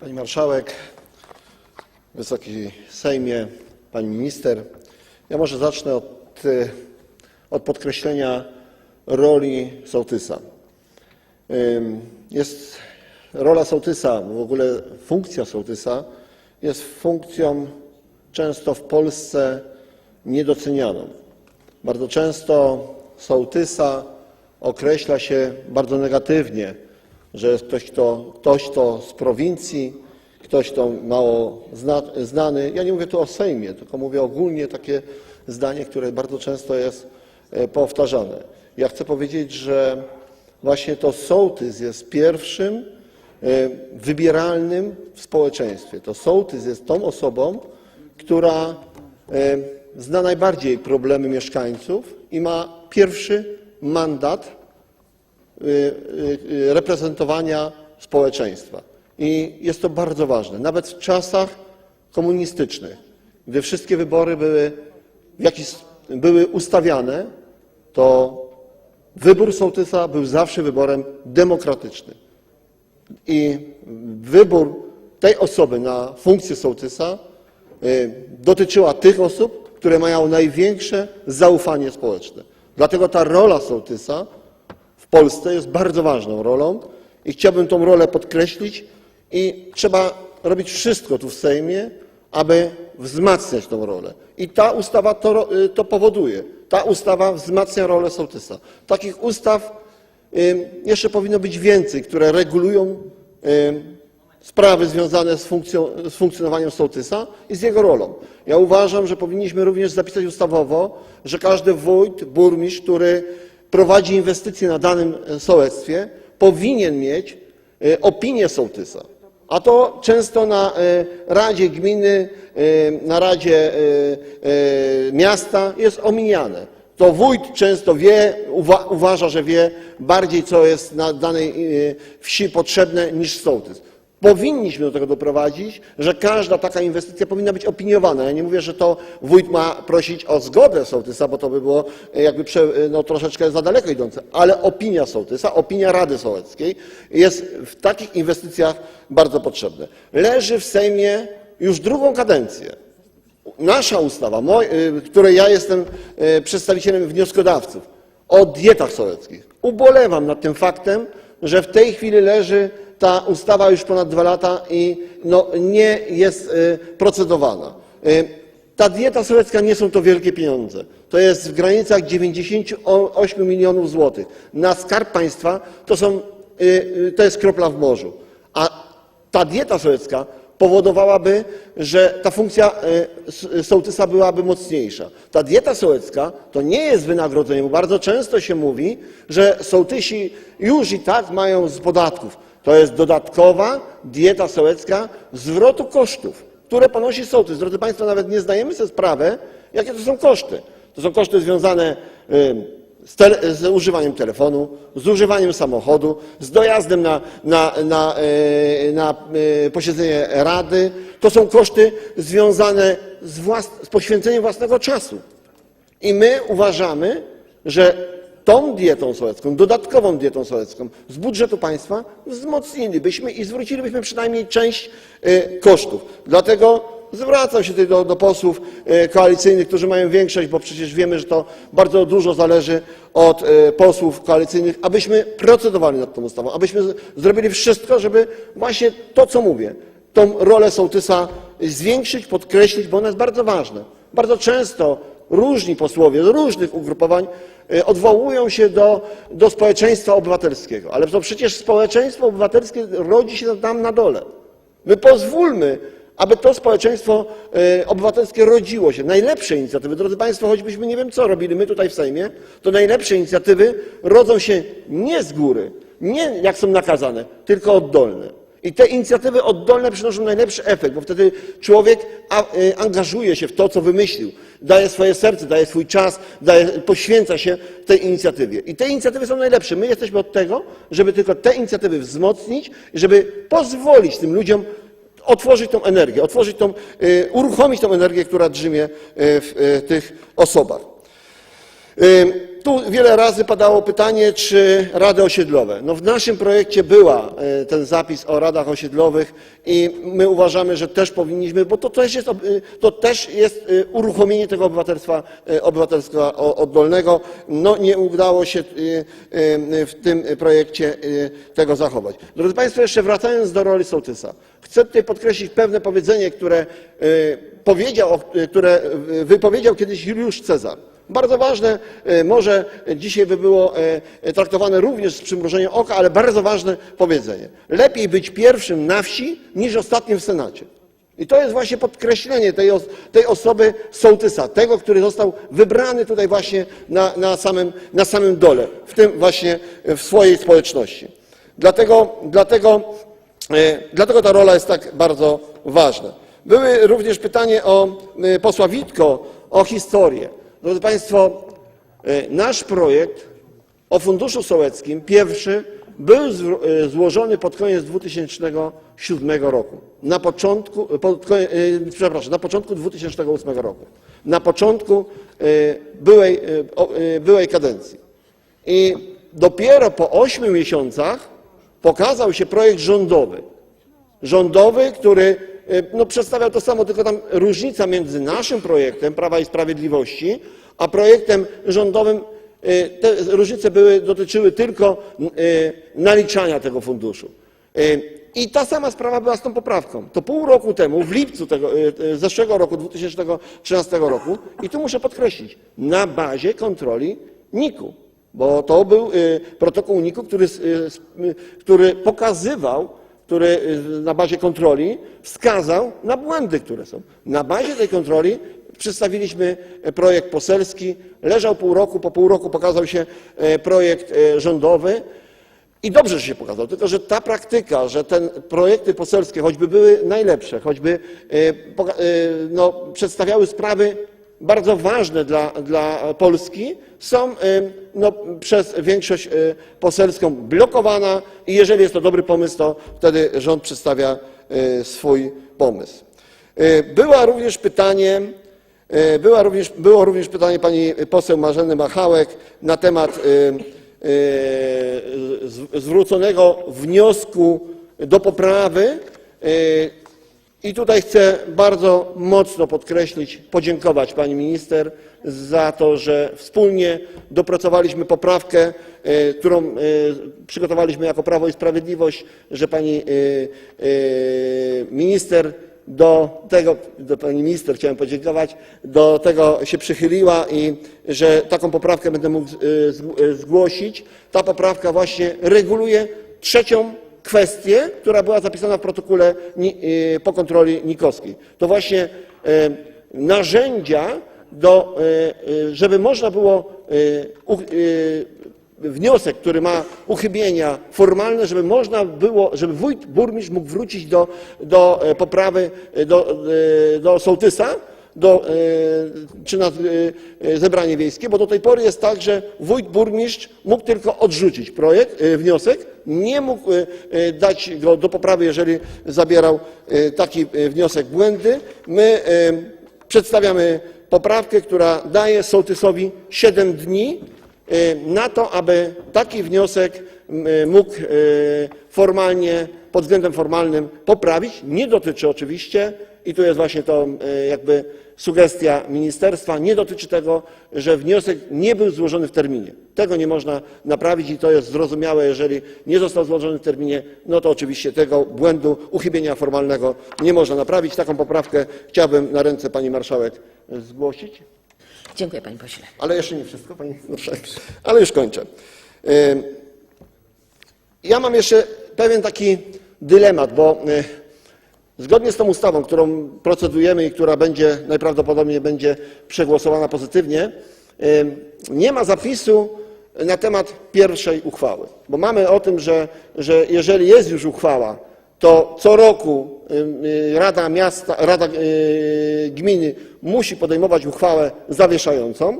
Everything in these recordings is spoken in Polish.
Pani Marszałek, Wysoki Sejmie, Pani Minister. Ja może zacznę od, y, od podkreślenia roli sołtysa. Jest rola sołtysa, w ogóle funkcja sołtysa jest funkcją często w Polsce niedocenianą. Bardzo często sołtysa określa się bardzo negatywnie, że jest ktoś, kto, ktoś, kto z prowincji, ktoś, kto mało zna, znany. Ja nie mówię tu o Sejmie, tylko mówię ogólnie takie zdanie, które bardzo często jest e, powtarzane. Ja chcę powiedzieć, że właśnie to sołtys jest pierwszym e, wybieralnym w społeczeństwie. To sołtys jest tą osobą, która e, zna najbardziej problemy mieszkańców i ma pierwszy mandat reprezentowania społeczeństwa. I jest to bardzo ważne. Nawet w czasach komunistycznych, gdy wszystkie wybory były, w jakiś, były ustawiane, to wybór sołtysa był zawsze wyborem demokratycznym. I wybór tej osoby na funkcję sołtysa y, dotyczyła tych osób, które mają największe zaufanie społeczne. Dlatego ta rola sołtysa w Polsce jest bardzo ważną rolą i chciałbym tą rolę podkreślić i trzeba robić wszystko tu w Sejmie, aby wzmacniać tą rolę. I ta ustawa to, y, to powoduje. Ta ustawa wzmacnia rolę sołtysa. Takich ustaw jeszcze powinno być więcej, które regulują sprawy związane z, funkcją, z funkcjonowaniem sołtysa i z jego rolą. Ja uważam, że powinniśmy również zapisać ustawowo, że każdy wójt, burmistrz, który prowadzi inwestycje na danym e, sołectwie, powinien mieć e, opinię sołtysa. A to często na e, Radzie Gminy, na Radzie Miasta jest omijane. To wójt często wie, uwa, uważa, że wie bardziej, co jest na danej wsi potrzebne niż sołtys. Powinniśmy do tego doprowadzić, że każda taka inwestycja powinna być opiniowana. Ja nie mówię, że to wójt ma prosić o zgodę sołtysa, bo to by było e, jakby prze, no, troszeczkę za daleko idące, ale opinia sołtysa, opinia Rady Sołeckiej jest w takich inwestycjach bardzo potrzebna. Leży w Sejmie już drugą kadencję nasza ustawa, moj, y, której ja jestem przedstawicielem wnioskodawców, o dietach sołeckich. Ubolewam nad tym faktem, że w tej chwili leży ta ustawa już ponad dwa lata i no, nie jest y, procedowana. Y, Ta dieta sołecka nie są to wielkie pieniądze. To jest w granicach 98 milionów złotych. Na skarb państwa to, są, y, to jest kropla w morzu. A ta dieta sołecka powodowałaby, że ta funkcja y, s- sołtysa byłaby mocniejsza. Ta dieta sołecka to nie jest wynagrodzenie, bo bardzo często się mówi, że sołtysi już i tak mają z podatków. To jest dodatkowa dieta sołecka zwrotu kosztów, które ponosi sołtys. Drodzy Państwo, nawet nie zdajemy sobie sprawy, jakie to są koszty. To są koszty związane z, tele, z używaniem telefonu, z używaniem samochodu, z dojazdem na, na, na, e, na e, posiedzenie Rady. To są koszty związane z, włas, z poświęceniem własnego czasu. I my uważamy, że tą dietą sołecką, dodatkową dietą sołecką z budżetu państwa wzmocnilibyśmy i zwrócilibyśmy przynajmniej część e, kosztów. Dlatego zwracam się tutaj do, do posłów e, koalicyjnych, którzy mają większość, bo przecież wiemy, że to bardzo dużo zależy od e, posłów koalicyjnych, abyśmy procedowali nad tą ustawą, abyśmy zrobili wszystko, żeby właśnie to, co mówię, tą rolę sołtysa zwiększyć, podkreślić, bo ona jest bardzo ważna. Bardzo często różni posłowie z różnych ugrupowań e, odwołują się do, do społeczeństwa obywatelskiego, ale to przecież społeczeństwo obywatelskie rodzi się tam na dole. My pozwólmy, aby to społeczeństwo e, obywatelskie rodziło się. Najlepsze inicjatywy, drodzy Państwo, choćbyśmy nie wiem co robili my tutaj w Sejmie, to najlepsze inicjatywy rodzą się nie z góry, nie jak są nakazane, tylko oddolne. I te inicjatywy oddolne przynoszą najlepszy efekt, bo wtedy człowiek y, angażuje się w to, co wymyślił, daje swoje serce, daje swój czas, daje, poświęca się tej inicjatywie. I te inicjatywy są najlepsze. My jesteśmy od tego, żeby tylko te inicjatywy wzmocnić, żeby pozwolić tym ludziom otworzyć tą energię, otworzyć tą, y, uruchomić tą energię, która drzemie y, w y, tych osobach. Tu wiele razy padało pytanie, czy rady osiedlowe. No w naszym projekcie była e, ten zapis o radach osiedlowych i my uważamy, że też powinniśmy, bo to też jest, e, to też jest e, uruchomienie tego obywatelstwa, obywatelstwa oddolnego. No nie udało się w tym projekcie tego zachować. Drodzy Państwo, jeszcze wracając do roli sołtysa. Chcę tutaj podkreślić pewne powiedzenie, które powiedział, które wypowiedział kiedyś Juliusz Cezar. Bardzo ważne, e, może dzisiaj by było e, traktowane również z przymrużeniem oka, ale bardzo ważne powiedzenie. Lepiej być pierwszym na wsi niż ostatnim w Senacie. I to jest właśnie podkreślenie tej, tej osoby sołtysa, tego, który został wybrany tutaj właśnie na, na, samym, na samym dole, w tym właśnie w swojej społeczności. Dlatego, dlatego, e, dlatego ta rola jest tak bardzo ważna. Były również pytanie o e, posła Witko o historię. Drodzy Państwo, e, nasz projekt o Funduszu Sołeckim, pierwszy, był e, złożony pod koniec 2007 roku. Na początku, pod, e, przepraszam, na początku 2008 roku. Na początku byłej, byłej kadencji. I dopiero po ośmiu miesiącach pokazał się projekt rządowy. Rządowy, który no, przedstawiał to samo, tylko tam różnica między naszym projektem Prawa i Sprawiedliwości, a projektem rządowym, e, te różnice były, dotyczyły tylko e, naliczania tego funduszu. E, I ta sama sprawa była z tą poprawką. To pół roku temu, w lipcu tego, e, e, zeszłego roku, 2013 roku, i tu muszę podkreślić, na bazie kontroli NIK-u, bo to był e, protokół NIK-u, który, e, który pokazywał, który y, na bazie kontroli wskazał na błędy, które są. Na bazie tej kontroli przedstawiliśmy e, projekt poselski, leżał pół roku, po pół roku pokazał się e, projekt e, rządowy i dobrze że się pokazał, tylko że ta praktyka, że te projekty poselskie, choćby były najlepsze, choćby no, przedstawiały sprawy bardzo ważne dla, dla Polski, są e, no, przez większość e, poselską blokowana i jeżeli jest to dobry pomysł, to wtedy rząd przedstawia e, swój pomysł. Była również pytanie, była również, było również pytanie pani poseł Marzeny Machałek na temat zwróconego wniosku do poprawy. I tutaj chcę bardzo mocno podkreślić, podziękować pani minister za to, że wspólnie dopracowaliśmy poprawkę, e, którą e, przygotowaliśmy jako Prawo i Sprawiedliwość, że pani e, minister do tego, do pani minister chciałem podziękować, do tego się przychyliła i że taką poprawkę będę mógł zg- zgłosić. Ta poprawka właśnie reguluje trzecią kwestię, która była zapisana w protokole y, po kontroli nikowskiej. To właśnie e, narzędzia do, e, żeby można było wniosek, który ma uchybienia formalne, żeby można było, żeby wójt, burmistrz mógł wrócić do, do e, poprawy, do, e, do sołtysa, do, e, czy na e, e, zebranie wiejskie, bo do tej pory jest tak, że wójt, burmistrz mógł tylko odrzucić projekt, wniosek, nie mógł dać go do poprawy, jeżeli zabierał taki wniosek błędy. My przedstawiamy poprawkę, która daje sołtysowi 7 dni na to, aby taki wniosek mógł formalnie, pod względem formalnym poprawić. Nie dotyczy oczywiście, i tu jest właśnie to e, jakby sugestia ministerstwa, nie dotyczy tego, że wniosek nie był złożony w terminie. Tego nie można naprawić i to jest zrozumiałe, jeżeli nie został złożony w terminie, no to oczywiście tego błędu, uchybienia formalnego nie można naprawić. Taką poprawkę chciałbym na ręce pani marszałek zgłosić. Dziękuję panie pośle. Ale jeszcze nie wszystko, pani marszałek. Ale już kończę. Ym, Ja mam jeszcze pewien taki dylemat, bo y, zgodnie z tą ustawą, którą procedujemy i która najprawdopodobniej będzie przegłosowana pozytywnie, nie ma zapisu na temat pierwszej uchwały. Bo mamy o tym, że, że jeżeli jest już uchwała, to co roku y, Rada y, Gminy musi podejmować uchwałę zawieszającą,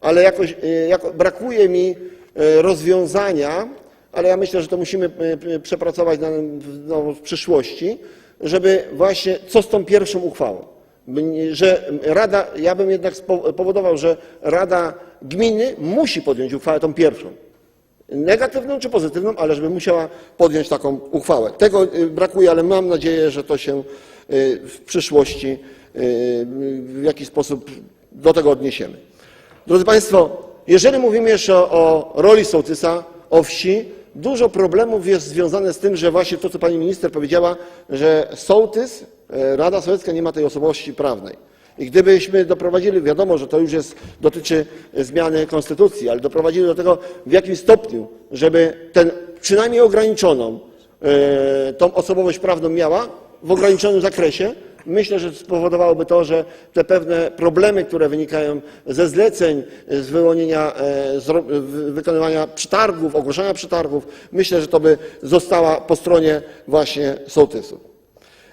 ale y, brakuje mi y, rozwiązania, ale ja myślę, że to musimy y, przepracować no, w przyszłości, żeby właśnie co z tą pierwszą uchwałą. Że Rada, ja bym jednak powodował, że Rada Gminy musi podjąć uchwałę tą pierwszą. Negatywną czy pozytywną, ale żeby musiała podjąć taką uchwałę. Tego y, brakuje, ale mam nadzieję, że to się y, w przyszłości y, w jakiś sposób do tego odniesiemy. Drodzy Państwo, jeżeli mówimy jeszcze o, o roli sołtysa, o wsi, dużo problemów jest związanych z tym, że właśnie to, co Pani Minister powiedziała, że sołtys, e, Rada Sołecka nie ma tej osobowości prawnej. I gdybyśmy doprowadzili, wiadomo, że to już jest, dotyczy zmiany konstytucji, ale doprowadzili do tego w jakimś stopniu, żeby ten przynajmniej ograniczoną e, tą osobowość prawną miała w ograniczonym zakresie, myślę, że spowodowałoby to, że te pewne problemy, które wynikają ze zleceń, z wyłonienia, e, z wykonywania przetargów, ogłoszenia przetargów, myślę, że to by została po stronie właśnie sołtysów.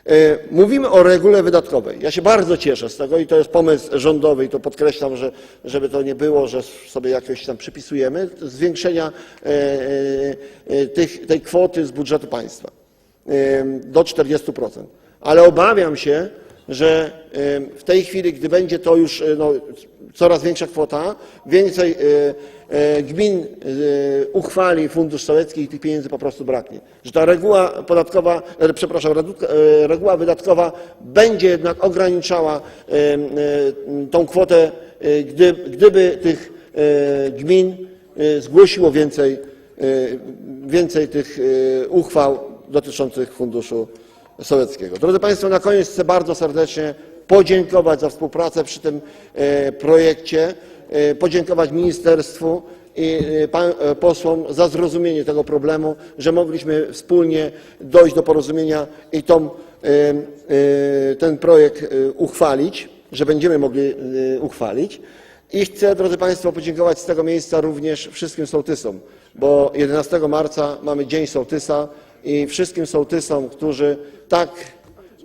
E, Mówimy o regule wydatkowej. Ja się bardzo cieszę z tego i to jest pomysł rządowy i to podkreślam, że żeby to nie było, że sobie jakoś tam przypisujemy, zwiększenia e, tych, tej kwoty z budżetu państwa do 40%. Ale obawiam się, że w tej chwili, gdy będzie to już e, no, coraz większa kwota, więcej e, e, gmin uchwali fundusz sołecki i tych pieniędzy po prostu braknie. Że ta reguła podatkowa, przepraszam, reguła wydatkowa będzie jednak ograniczała tą kwotę, gdy, gdyby tych gmin zgłosiło więcej, więcej tych uchwał dotyczących funduszu sołeckiego. Drodzy Państwo, na koniec chcę bardzo serdecznie podziękować za współpracę przy tym e, projekcie, e, podziękować ministerstwu i e, posłom za zrozumienie tego problemu, że mogliśmy wspólnie dojść do porozumienia i tą, ten projekt uchwalić, że będziemy mogli uchwalić. I chcę, drodzy Państwo, podziękować z tego miejsca również wszystkim sołtysom, bo 11 marca mamy Dzień Sołtysa i wszystkim sołtysom, którzy tak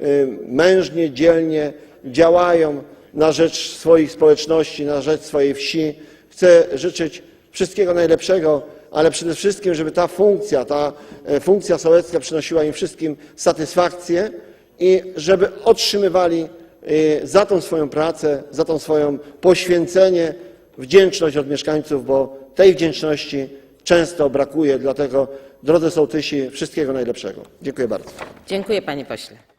y, mężnie, dzielnie działają na rzecz swoich społeczności, na rzecz swojej wsi. Chcę życzyć wszystkiego najlepszego, ale przede wszystkim, żeby ta funkcja, ta e, funkcja sołecka przynosiła im wszystkim satysfakcję i żeby otrzymywali y, za tą swoją pracę, za tą swoją poświęcenie wdzięczność od mieszkańców, bo tej wdzięczności często brakuje. Dlatego, drodzy sołtysi, wszystkiego najlepszego. Dziękuję bardzo. Dziękuję panie pośle.